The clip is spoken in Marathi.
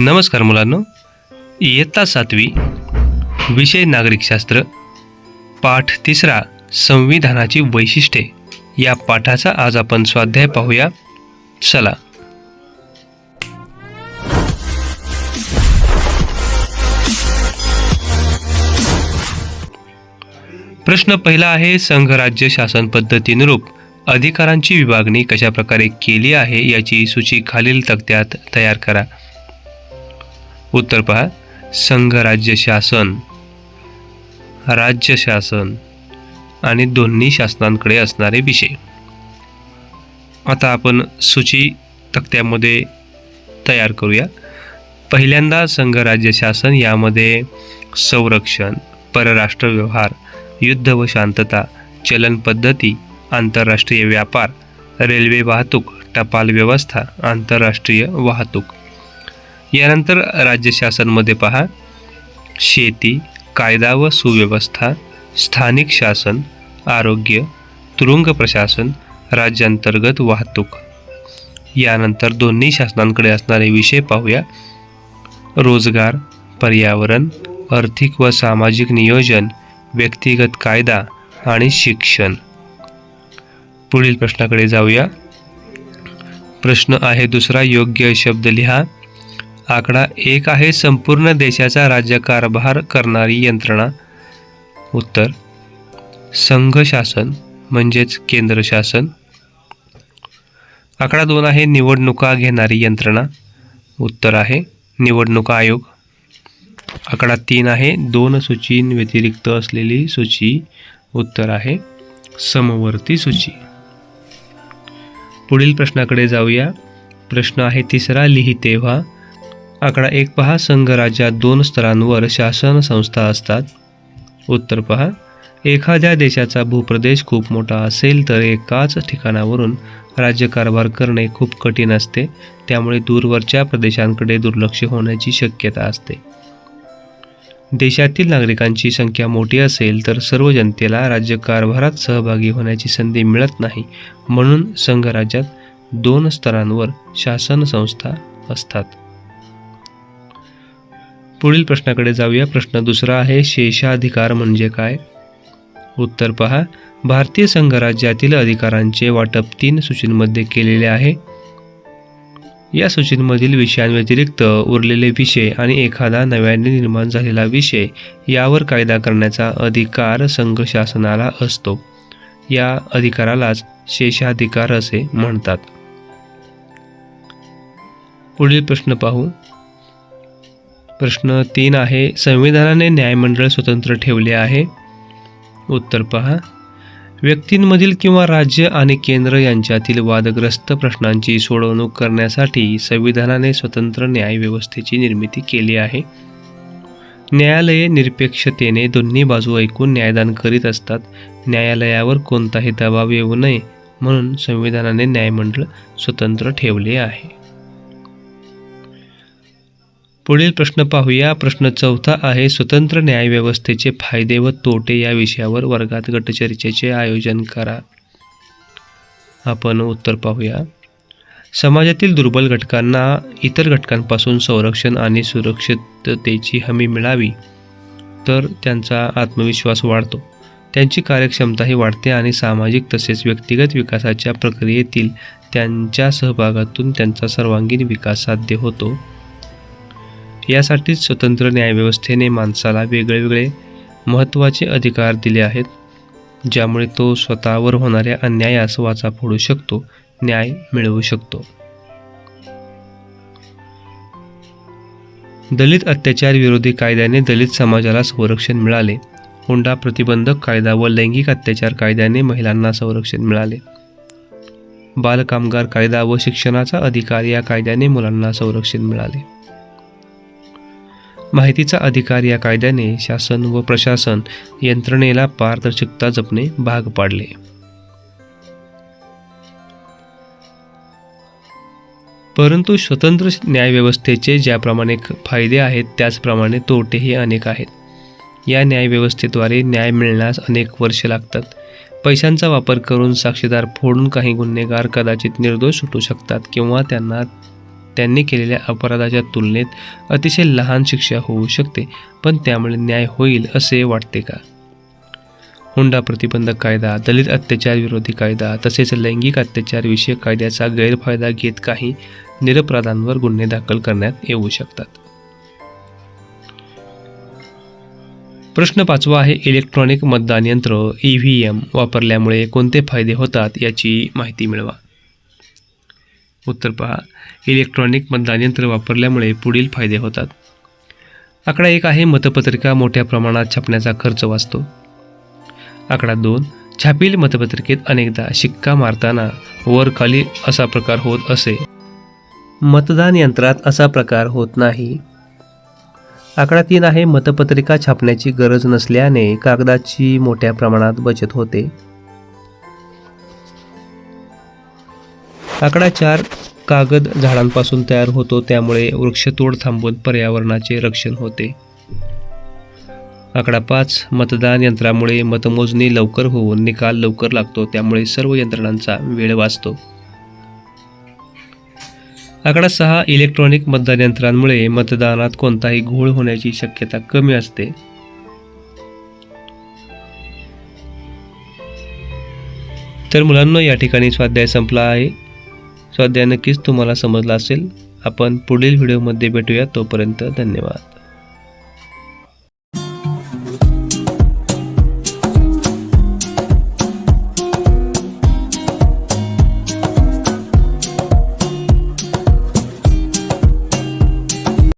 नमस्कार मुलांनो. इयत्ता सातवी विषय नागरिकशास्त्र पाठ तिसरा संविधानाची वैशिष्ट्ये. या पाठाचा आज आपण स्वाध्याय पाहूया. चला. प्रश्न पहिला आहे संघराज्य शासन पद्धतीनुरूप अधिकारांची विभागणी कशा प्रकारे केली आहे याची सूची खालील तक्त्यात तयार करा. उत्तर पहा. संघ राज्य शासन. राज्य शासन आणि दोन्ही शासनांकडे असणारे विषय. आता आपण सूची तक्त्यामध्ये तयार करूया. पहिल्यांदा संघ राज्य शासन यामध्ये संरक्षण परराष्ट्र व्यवहार युद्ध व शांतता चलन पद्धती आंतरराष्ट्रीय व्यापार रेल्वे वाहतूक टपाल व्यवस्था आंतरराष्ट्रीय वाहतूक. यानंतर राज्य शासनमध्ये पहा. शेती कायदा व सुव्यवस्था स्थानिक शासन आरोग्य तुरुंग प्रशासन राज्यांतर्गत वाहतूक. यानंतर दोन्ही शासनांकडे असणारे विषय पाहूया. रोजगार पर्यावरण आर्थिक व सामाजिक नियोजन व्यक्तिगत कायदा आणि शिक्षण. पुढील प्रश्नाकडे जाऊया. प्रश्न आहे दुसरा योग्य शब्द लिहा. आकडा एक आहे संपूर्ण देशाचा राज्यकारभार करणारी यंत्रणा. उत्तर संघ शासन म्हणजेच केंद्र शासन. आकडा दोन आहे निवडणुका घेणारी यंत्रणा. उत्तर आहे निवडणुका आयोग. आकडा तीन आहे दोन सूचींव्यतिरिक्त असलेली सूची. उत्तर आहे समवर्ती सूची. पुढील प्रश्नाकडे जाऊया. प्रश्न आहे तिसरा लिही तेव्हा आकडा एक पहा. संघ राज्यात दोन स्तरांवर शासन संस्था असतात. उत्तर पहा. एखाद्या देशाचा भूप्रदेश खूप मोठा असेल तर एकाच ठिकाणावरून राज्यकारभार करणे खूप कठीण असते. त्यामुळे दूरवरच्या प्रदेशांकडे दुर्लक्ष होण्याची शक्यता असते. देशातील नागरिकांची संख्या मोठी असेल तर सर्व जनतेला राज्यकारभारात सहभागी होण्याची संधी मिळत नाही. म्हणून संघराज्यात दोन स्तरांवर शासन संस्था असतात. पुढील प्रश्नाकडे जाऊया. प्रश्न दुसरा आहे शेषाधिकार म्हणजे काय? उत्तर पहा. भारतीय संघराज्यातील अधिकारांचे वाटप तीन सूचींमध्ये केलेले आहे. या सूचींमधील विषयांव्यतिरिक्त उरलेले विषय आणि एखादा नव्याने निर्माण झालेला विषय यावर कायदा करण्याचा अधिकार संघ शासनाला असतो. या अधिकारालाच शेषाधिकार असे म्हणतात. पुढील प्रश्न पाहू. प्रश्न तीन आहे संविधानाने न्यायमंडळ स्वतंत्र ठेवले आहे. उत्तर पहा. व्यक्तींमधील किंवा राज्य आणि केंद्र यांच्यातील वादग्रस्त प्रश्नांची सोडवणूक करण्यासाठी संविधानाने स्वतंत्र न्यायव्यवस्थेची निर्मिती केली आहे. न्यायालये निरपेक्षतेने दोन्ही बाजू ऐकून न्यायदान करीत असतात. न्यायालयावर कोणताही दबाव येऊ नये म्हणून संविधानाने न्यायमंडळ स्वतंत्र ठेवले आहे. पुढील प्रश्न पाहूया. प्रश्न चौथा आहे स्वतंत्र न्यायव्यवस्थेचे फायदे व तोटे या विषयावर वर्गात गटचर्चेचे आयोजन करा. आपण उत्तर पाहूया. समाजातील दुर्बल घटकांना इतर घटकांपासून संरक्षण आणि सुरक्षिततेची हमी मिळावी तर त्यांचा आत्मविश्वास वाढतो. त्यांची कार्यक्षमताही वाढते आणि सामाजिक तसेच व्यक्तिगत विकासाच्या प्रक्रियेतील त्यांच्या सहभागातून त्यांचा सर्वांगीण विकास साध्य होतो. यासाठीच स्वतंत्र न्यायव्यवस्थेने माणसाला वेगळेवेगळे महत्त्वाचे अधिकार दिले आहेत ज्यामुळे तो स्वतःवर होणाऱ्या अन्यायास वाचा फोडू शकतो न्याय मिळवू शकतो. दलित अत्याचार विरोधी कायद्याने दलित समाजाला संरक्षण मिळाले. हुंडा प्रतिबंधक कायदा व लैंगिक अत्याचार कायद्याने महिलांना संरक्षण मिळाले. बालकामगार कायदा व शिक्षणाचा अधिकार या कायद्याने मुलांना संरक्षण मिळाले. माहितीचा अधिकार या कायद्याने शासन व प्रशासन यंत्रणेला पारदर्शकता जपणे भाग पाडले. परंतु स्वतंत्र न्यायव्यवस्थेचे ज्याप्रमाणे फायदे आहेत त्याचप्रमाणे तोटेही अनेक आहेत. या न्यायव्यवस्थेद्वारे न्याय मिळण्यास अनेक वर्ष लागतात. पैशांचा वापर करून साक्षीदार फोडून काही गुन्हेगार कदाचित निर्दोष सुटू शकतात किंवा त्यांना त्यांनी केलेल्या अपराधाच्या तुलनेत अतिशय लहान शिक्षा होऊ शकते पण त्यामुळे न्याय होईल असे वाटते का? हुंडा प्रतिबंधक कायदा दलित अत्याचार विरोधी कायदा तसेच लैंगिक अत्याचार विषयक कायद्याचा गैरफायदा घेत काही निरपराधांवर गुन्हे दाखल करण्यात येऊ शकतात. प्रश्न पाचवा आहे इलेक्ट्रॉनिक मतदान यंत्र ई व्ही एम वापरल्यामुळे कोणते फायदे होतात याची माहिती मिळवा. उत्तर पहा. इलेक्ट्रॉनिक मतदान यंत्र वापरल्यामुळे पुढील फायदे होतात. आकडा एक आहे मतपत्रिका मोठ्या प्रमाणात छापण्याचा खर्च वाचतो. आकडा दोन छापील मतपत्रिकेत अनेकदा शिक्का मारताना वर खाली असा प्रकार होत असे. मतदान यंत्रात असा प्रकार होत नाही. आकडा तीन आहे मतपत्रिका छापण्याची गरज नसल्याने कागदाची मोठ्या प्रमाणात बचत होते. आकडा चार कागद झाडांपासून तयार होतो त्यामुळे वृक्षतोड थांबवून पर्यावरणाचे रक्षण होते. आकडा पाच मतदान यंत्रामुळे मतमोजणी लवकर होऊन निकाल लवकर लागतो त्यामुळे सर्व यंत्रणांचा वेळ वाचतो. आकडा सहा इलेक्ट्रॉनिक मतदान यंत्रांमुळे मतदानात कोणताही घोळ होण्याची शक्यता कमी असते. तर मुलांना या ठिकाणी स्वाध्याय संपला आहे. स्वाध्याय नक्कीच तुम्हाला समजला असेल. आपण पुढील व्हिडिओमध्ये भेटूया. तोपर्यंत धन्यवाद.